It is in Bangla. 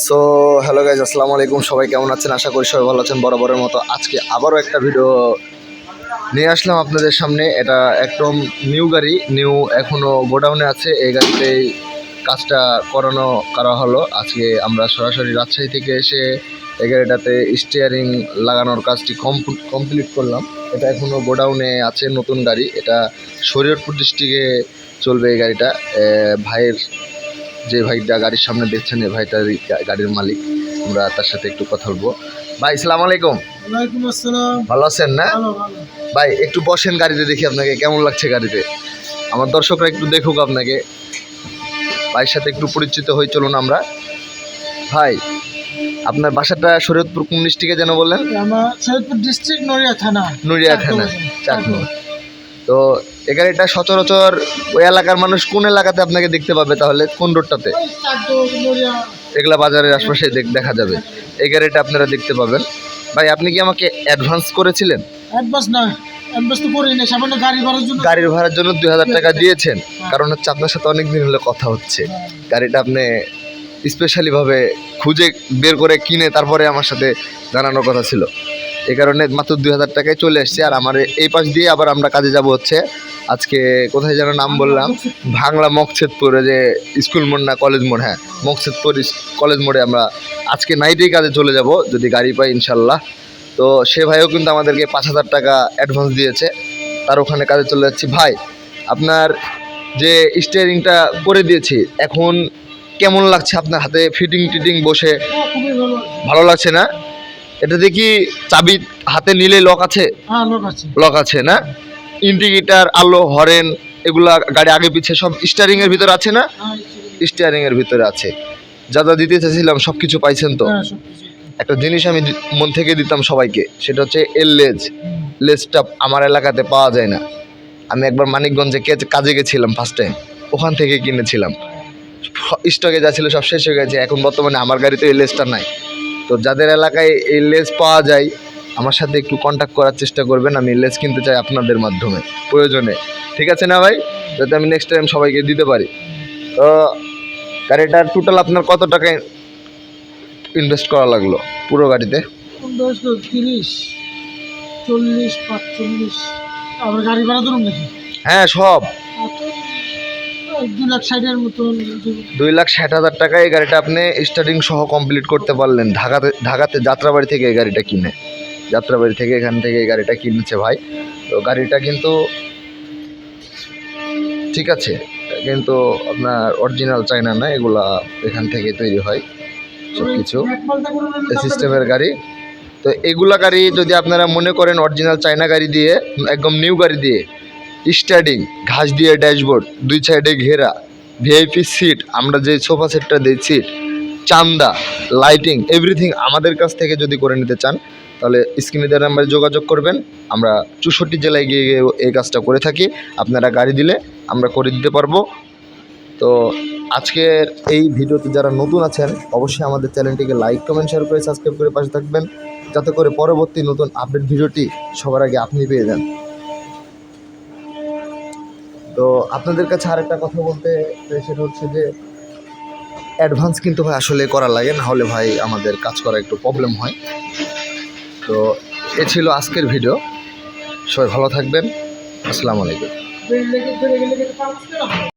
সো হ্যালো গাইজ আসসালামু আলাইকুম সবাই কেমন আছেন? আশা করি সবাই ভালো আছেন। বরাবরের মতো আজকে আবারও একটা ভিডিও নিয়ে আসলাম আপনাদের সামনে। এটা একদম নিউ গাড়ি নিউ এখনও গোডাউনে আছে। এই গাড়িতেই কাজটা করানো, করা হলো। আজকে আমরা সরাসরি রাজশাহী থেকে এসে এই গাড়িটাতে স্টিয়ারিং লাগানোর কাজটি কমপ্লিট করলাম। এটা এখনও গোডাউনে আছে নতুন গাড়ি। এটা শরীয়তপুর ডিস্ট্রিক্টে চলবে এই গাড়িটা। ভাইয়ের যে ভাইটা গাড়ির সামনে দেখছেন এই ভাইটারই গা- গাড়ির মালিক। আমরা তার সাথে একটু কথা বলব। ভাই সালাম আলাইকুম। ভালো আছেন না? ভাই একটু বসেন গাড়িতে দেখি আপনাকে কেমন লাগছে গাড়িতে। আমার দর্শকরা একটু দেখুক আপনাকে। ভাইয়ের সাথে একটু পরিচিত হয়ে চলুন আমরা। ভাই আপনার বাসাটা শরীয়তপুর কোন ডিস্ট্রিক্টে যেন বললেন? আমার সৈয়দপুর ডিস্ট্রিক্ট নড়িয়া থানা নুরিয়া থানা চাকমা তো এই গাড়িটা সচরাচর ওই এলাকার মানুষ কোন এলাকাতে আপনাকে দেখতে পাবে তাহলে? কোন রোডটাতে এগুলা বাজারের আশপাশে দেখ- যাবে। এই গাড়িটা আপনারা দেখতে পাবেন। ভাই আপনি কি আমাকে অ্যাডভান্স করেছিলেন? অ্যাডভান্স না গাড়ির ভাড়ার জন্য দুই হাজার টাকা দিয়েছেন। কারণ হচ্ছে আপনার সাথে অনেক দিন হলে কথা হচ্ছে। হ্যাঁ, গাড়িটা আপনি স্পেশালি ভাবে খুঁজে বের করে কিনে তারপরে আমার সাথে জানানোর কথা ছিল। এই কারণে মাত্র দুই হাজার টাকায় চলে এসছে। আর আমার এই পাশ দিয়ে আবার আমরা কাজে যাব হচ্ছে। আজকে কোথায় যেন নাম বললাম? ভাংলা মকছেদপুরে যে স্কুল মোড় না, কলেজ মোড় হ্যাঁ মকছেদপুর কলেজ মোড়ে আমরা আজকে নাইটেই কাজে চলে যাব, যদি গাড়ি পাই ইনশাল্লাহ। তো সে ভাইও কিন্তু আমাদেরকে পাঁচ হাজার টাকা অ্যাডভান্স দিয়েছে। তার ওখানে কাজে চলে যাচ্ছি। ভাই, আপনার যে স্টিয়ারিংটা করে দিয়েছি, এখন কেমন লাগছে আপনার হাতে? ফিটিং টিটিং বসে ভালো লাগছে না? এটা দেখি চাবি হাতে নিলে লক আছে? হ্যাঁ লোক আছে। লক আছে না? ইন্ডিকেটার আলো হরেন এগুলা গাড়ি আগে পিছে সব স্টিয়ারিং এর ভিতরে আছে না? হ্যাঁ স্টিয়ারিং এর ভিতরে। আছে। যা যা দিতে চাইছিলাম সব কিছু পাইছেন তো? হ্যাঁ একটা জিনিস আমি মন থেকে দিতাম সবাইকে সেটা হচ্ছে এল লেজ। লেজটা আমার এলাকাতে পাওয়া যায় না। আমি একবার মানিকগঞ্জে কে- কাজে গেছিলাম ফার্স্ট টাইম ওখান থেকে কিনেছিলাম। স্টকে যা ছিল সব শেষ হয়ে গেছে। এখন বর্তমানে আমার গাড়িতে এই লেজটা নাই। তো যাদের এলাকায় এই লেস পাওয়া যায় আমার সাথে একটু কন্ট্যাক্ট করার চেষ্টা করবেন আমি লেজ কিনতে চাই আপনাদের মাধ্যমে প্রয়োজনে। ঠিক আছে না ভাই? যাতে আমি নেক্সট টাইম সবাইকে দিতে পারি। তো গাড়িটার টোটাল আপনার কত টাকা ইনভেস্ট করা লাগল পুরো গাড়িতে? তিরিশ চল্লিশ পাঁচচল্লিশ। আবার গাড়ি ভাড়া ধরুন নাকি? হ্যাঁ সব। দু লাখ ষাটের মতন যে- দুই লাখ ষাট হাজার টাকায় এই গাড়িটা আপনি স্টার্টিং সহ কমপ্লিট করতে পারলেন। ঢাকাতে ঢাকাতে যাত্রাবাড়ি থেকে এই গাড়িটা কিনে। যাত্রাবাড়ি থেকে এখান থেকে এই গাড়িটা কিনেছে ভাই। তো গাড়িটা কিন্তু ঠিক আছে কিন্তু আপনার অরিজিনাল চাইনা না এগুলা এখান থেকে তৈরি হয় সব কিছু সিস্টেমের গাড়ি। তো এগুলা গাড়ি যদি আপনারা মনে করেন অরিজিনাল চায়না গাড়ি দিয়ে একদম নিউ গাড়ি দিয়ে স্টার্টিং, ঘাস দিয়ে ড্যাশবোর্ড, দুই সাইডে ঘেরা, ভিআইপি সিট, আমরা যে সোফা সেটটা দিই সিট চান্দা, লাইটিং, এভরিথিং আমাদের কাছ থেকে যদি করে নিতে চান, তাহলে স্ক্রিনে দেওয়ার নাম্বারে যোগাযোগ করবেন। আমরা চৌষট্টি জেলায় গিয়ে গিয়ে এই কাজটা করে থাকি। আপনারা গাড়ি দিলে আমরা করে দিতে পারব। তো আজকের এই ভিডিওতে যারা নতুন আছেন, অবশ্যই আমাদের চ্যানেলটিকে লাইক, কমেন্ট শেয়ার করে সাবস্ক্রাইব করে পাশে থাকবেন। যাতে করে পরবর্তী নতুন আপডেট ভিডিওটি সবার আগে আপনি পেয়ে যান। তো আপনাদের কাছে আর একটা কথা বলতে সেটা হচ্ছে যে অ্যাডভান্স কিন্তু ভাই আসলে করা লাগে, না হলে ভাই আমাদের কাজ করা একটু প্রবলেম হয়। তো এ ছিল আজকের ভিডিও সবাই ভালো থাকবেন। আসসালামু আলাইকুম।